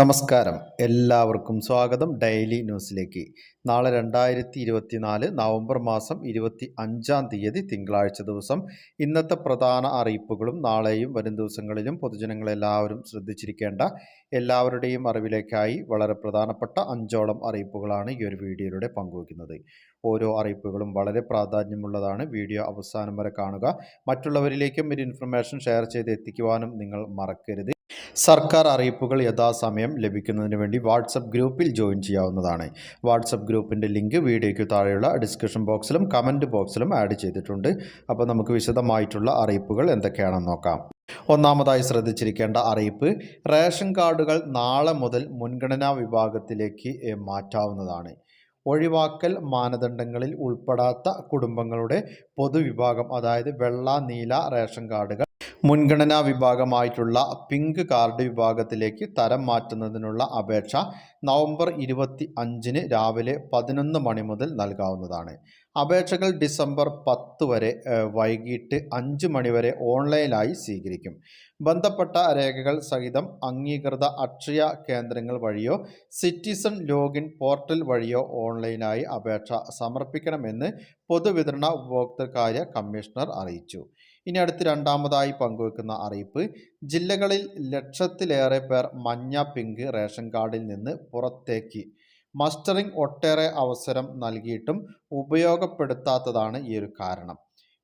നമസ്കാരം. എല്ലാവർക്കും സ്വാഗതം ഡെയിലി ന്യൂസിലേക്ക്. നാളെ രണ്ടായിരത്തി ഇരുപത്തിനാല് നവംബർ മാസം ഇരുപത്തി അഞ്ചാം തീയതി തിങ്കളാഴ്ച ദിവസം ഇന്നത്തെ പ്രധാന അറിയിപ്പുകളും നാളെയും വരും ദിവസങ്ങളിലും പൊതുജനങ്ങളെല്ലാവരും ശ്രദ്ധിച്ചിരിക്കേണ്ട എല്ലാവരുടെയും അറിവിലേക്കായി വളരെ പ്രധാനപ്പെട്ട അഞ്ചോളം അറിയിപ്പുകളാണ് ഈ ഒരു വീഡിയോയിലൂടെ പങ്കുവയ്ക്കുന്നത്. ഓരോ അറിയിപ്പുകളും വളരെ പ്രാധാന്യമുള്ളതാണ്. വീഡിയോ അവസാനം വരെ കാണുക. മറ്റുള്ളവരിലേക്കും ഒരു ഇൻഫർമേഷൻ ഷെയർ ചെയ്ത് എത്തിക്കുവാനും നിങ്ങൾ മറക്കരുത്. സർക്കാർ അറിയിപ്പുകൾ യഥാസമയം ലഭിക്കുന്നതിന് വേണ്ടി വാട്സപ്പ് ഗ്രൂപ്പിൽ ജോയിൻ ചെയ്യാവുന്നതാണ്. വാട്സപ്പ് ഗ്രൂപ്പിന്റെ ലിങ്ക് വീഡിയോയ്ക്ക് താഴെയുള്ള ഡിസ്ക്രിപ്ഷൻ ബോക്സിലും കമന്റ് ബോക്സിലും ആഡ് ചെയ്തിട്ടുണ്ട്. അപ്പോൾ നമുക്ക് വിശദമായിട്ടുള്ള അറിയിപ്പുകൾ എന്തൊക്കെയാണെന്ന് നോക്കാം. ഒന്നാമതായി ശ്രദ്ധിച്ചിരിക്കേണ്ട അറിയിപ്പ് റേഷൻ കാർഡുകൾ നാളെ മുതൽ മുൻഗണനാ വിഭാഗത്തിലേക്ക് മാറ്റാവുന്നതാണ്. ഒഴിവാക്കൽ മാനദണ്ഡങ്ങളിൽ ഉൾപ്പെടാത്ത കുടുംബങ്ങളുടെ പൊതുവിഭാഗം അതായത് വെള്ള നീല റേഷൻ കാർഡുകൾ മുൻഗണനാ വിഭാഗമായിട്ടുള്ള പിങ്ക് കാർഡ് വിഭാഗത്തിലേക്ക് തരം മാറ്റുന്നതിനുള്ള അപേക്ഷ നവംബർ ഇരുപത്തി അഞ്ചിന് രാവിലെ പതിനൊന്ന് മണി മുതൽ നൽകാവുന്നതാണ്. അപേക്ഷകൾ ഡിസംബർ പത്ത് വരെ വൈകിട്ട് അഞ്ച് മണിവരെ ഓൺലൈനായി സ്വീകരിക്കും. ബന്ധപ്പെട്ട രേഖകൾ സഹിതം അംഗീകൃത അക്ഷയ കേന്ദ്രങ്ങൾ വഴിയോ സിറ്റിസൺ ലോഗിൻ പോർട്ടൽ വഴിയോ ഓൺലൈനായി അപേക്ഷ സമർപ്പിക്കണമെന്ന് പൊതുവിതരണ ഉപഭോക്തൃകാര്യ കമ്മീഷണർ അറിയിച്ചു. ഇനി അടുത്ത് രണ്ടാമതായി പങ്കുവെക്കുന്ന അറിയിപ്പ് ജില്ലകളിൽ ലക്ഷത്തിലേറെ പേർ മഞ്ഞ പിങ്ക് റേഷൻ കാർഡിൽ നിന്ന് പുറത്തേക്ക് മസ്റ്ററിംഗ് ഒട്ടേറെ അവസരം നൽകിയിട്ടും ഉപയോഗപ്പെടുത്താത്തതാണ് ഈ ഒരു കാരണം.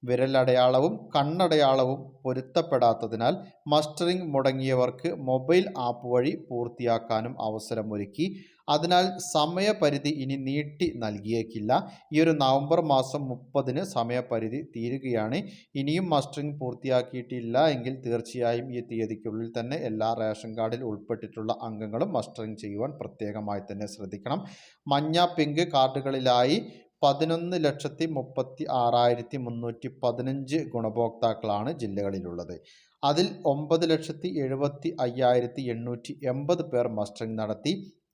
വിരലടയാളവും കണ്ണടയാളവും പൊരുത്തപ്പെടാത്തതിനാൽ മസ്റ്ററിംഗ് മുടങ്ങിയവർക്ക് മൊബൈൽ ആപ്പ് വഴി പൂർത്തിയാക്കാനും അവസരമൊരുക്കി. അതിനാൽ സമയപരിധി ഇനി നീട്ടി നൽകിയേക്കില്ല. ഈ ഒരു നവംബർ മാസം മുപ്പതിന് സമയപരിധി തീരുകയാണ്. ഇനിയും മസ്റ്ററിംഗ് പൂർത്തിയാക്കിയിട്ടില്ല എങ്കിൽ തീർച്ചയായും ഈ തീയതിക്കുള്ളിൽ തന്നെ എല്ലാ റേഷൻ കാർഡിൽ ഉൾപ്പെട്ടിട്ടുള്ള അംഗങ്ങളും മസ്റ്ററിംഗ് ചെയ്യുവാൻ പ്രത്യേകമായി തന്നെ ശ്രദ്ധിക്കണം. മഞ്ഞ പിങ്ക് കാർഡുകളിലായി പതിനൊന്ന് ലക്ഷത്തി മുപ്പത്തി ആറായിരത്തി മുന്നൂറ്റി പതിനഞ്ച് ഗുണഭോക്താക്കളാണ് ജില്ലകളിലുള്ളത്. അതിൽ ഒമ്പത് ലക്ഷത്തി എഴുപത്തി അയ്യായിരത്തി എണ്ണൂറ്റി എൺപത് പേർ മസ്റ്ററിംഗ് നടത്തി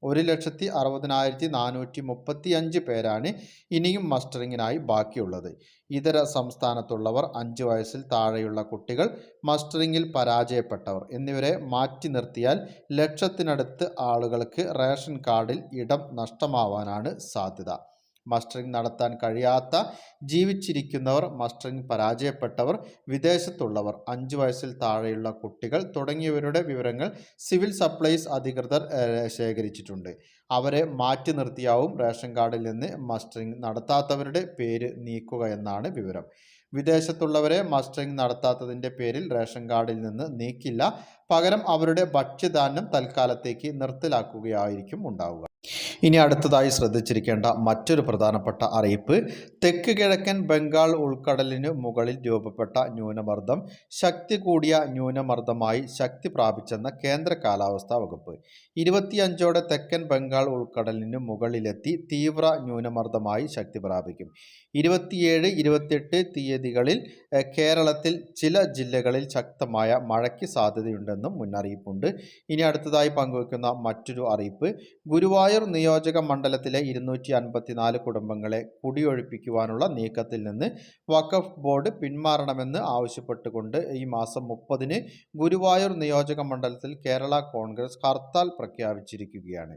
ഒരു ലക്ഷത്തി അറുപതിനായിരത്തി നാനൂറ്റി മുപ്പത്തി അഞ്ച് പേരാണ് ഇനിയും മസ്റ്ററിങ്ങിനായി ബാക്കിയുള്ളത്. ഇതര സംസ്ഥാനത്തുള്ളവർ അഞ്ച് വയസ്സിൽ താഴെയുള്ള കുട്ടികൾ മസ്റ്ററിങ്ങിൽ പരാജയപ്പെട്ടവർ എന്നിവരെ മാറ്റി നിർത്തിയാൽ ലക്ഷത്തിനടുത്ത് ആളുകൾക്ക് റേഷൻ കാർഡിൽ ഇടം നഷ്ടമാവാനാണ് സാധ്യത. മസ്റ്ററിംഗ് നടത്താൻ കഴിയാത്ത ജീവിച്ചിരിക്കുന്നവർ മസ്റ്ററിംഗ് പരാജയപ്പെട്ടവർ വിദേശത്തുള്ളവർ അഞ്ച് വയസ്സിൽ താഴെയുള്ള കുട്ടികൾ തുടങ്ങിയവരുടെ വിവരങ്ങൾ സിവിൽ സപ്ലൈസ് അധികൃതർ ശേഖരിച്ചിട്ടുണ്ട്. അവരെ മാറ്റി നിർത്തിയാവും റേഷൻ കാർഡിൽ നിന്ന് മസ്റ്ററിംഗ് നടത്താത്തവരുടെ പേര് നീക്കുക എന്നാണ് വിവരം. വിദേശത്തുള്ളവരെ മസ്റ്ററിംഗ് നടത്താത്തതിന്റെ പേരിൽ റേഷൻ കാർഡിൽ നിന്ന് നീക്കില്ല. പകരം അവരുടെ ഭക്ഷ്യധാന്യം തൽക്കാലത്തേക്ക് നിർത്തലാക്കുകയായിരിക്കും ഉണ്ടാവുക. ഇനി അടുത്തതായി ശ്രദ്ധിച്ചിരിക്കേണ്ട മറ്റൊരു പ്രധാനപ്പെട്ട അറിയിപ്പ് തെക്ക് കിഴക്കൻ ബംഗാൾ ഉൾക്കടലിനു മുകളിൽ രൂപപ്പെട്ട ന്യൂനമർദ്ദം ശക്തി കൂടിയ ന്യൂനമർദ്ദമായി ശക്തി പ്രാപിച്ചെന്ന കേന്ദ്ര കാലാവസ്ഥാ വകുപ്പ്. ഇരുപത്തിയഞ്ചോടെ തെക്കൻ ബംഗാൾ ഉൾക്കടലിന് മുകളിലെത്തി തീവ്ര ന്യൂനമർദ്ദമായി ശക്തി പ്രാപിക്കും. ഇരുപത്തിയേഴ് ഇരുപത്തിയെട്ട് തീയതികളിൽ കേരളത്തിൽ ചില ജില്ലകളിൽ ശക്തമായ മഴയ്ക്ക് സാധ്യതയുണ്ടെന്നും മുന്നറിയിപ്പുണ്ട്. ഇനി അടുത്തതായി പങ്കുവയ്ക്കുന്ന മറ്റൊരു അറിയിപ്പ് ഗുരുവായൂർ നിയോജക മണ്ഡലത്തിലെ ഇരുന്നൂറ്റി അൻപത്തിനാല് കുടുംബങ്ങളെ കുടിയൊഴിപ്പിക്കുവാനുള്ള നീക്കത്തിൽ നിന്ന് വഖഫ് ബോർഡ് പിന്മാറണമെന്ന് ആവശ്യപ്പെട്ടുകൊണ്ട് ഈ മാസം മുപ്പതിന് ഗുരുവായൂർ നിയോജക മണ്ഡലത്തിൽ കേരള കോൺഗ്രസ് ഹർത്താൽ പ്രഖ്യാപിച്ചിരിക്കുകയാണ്.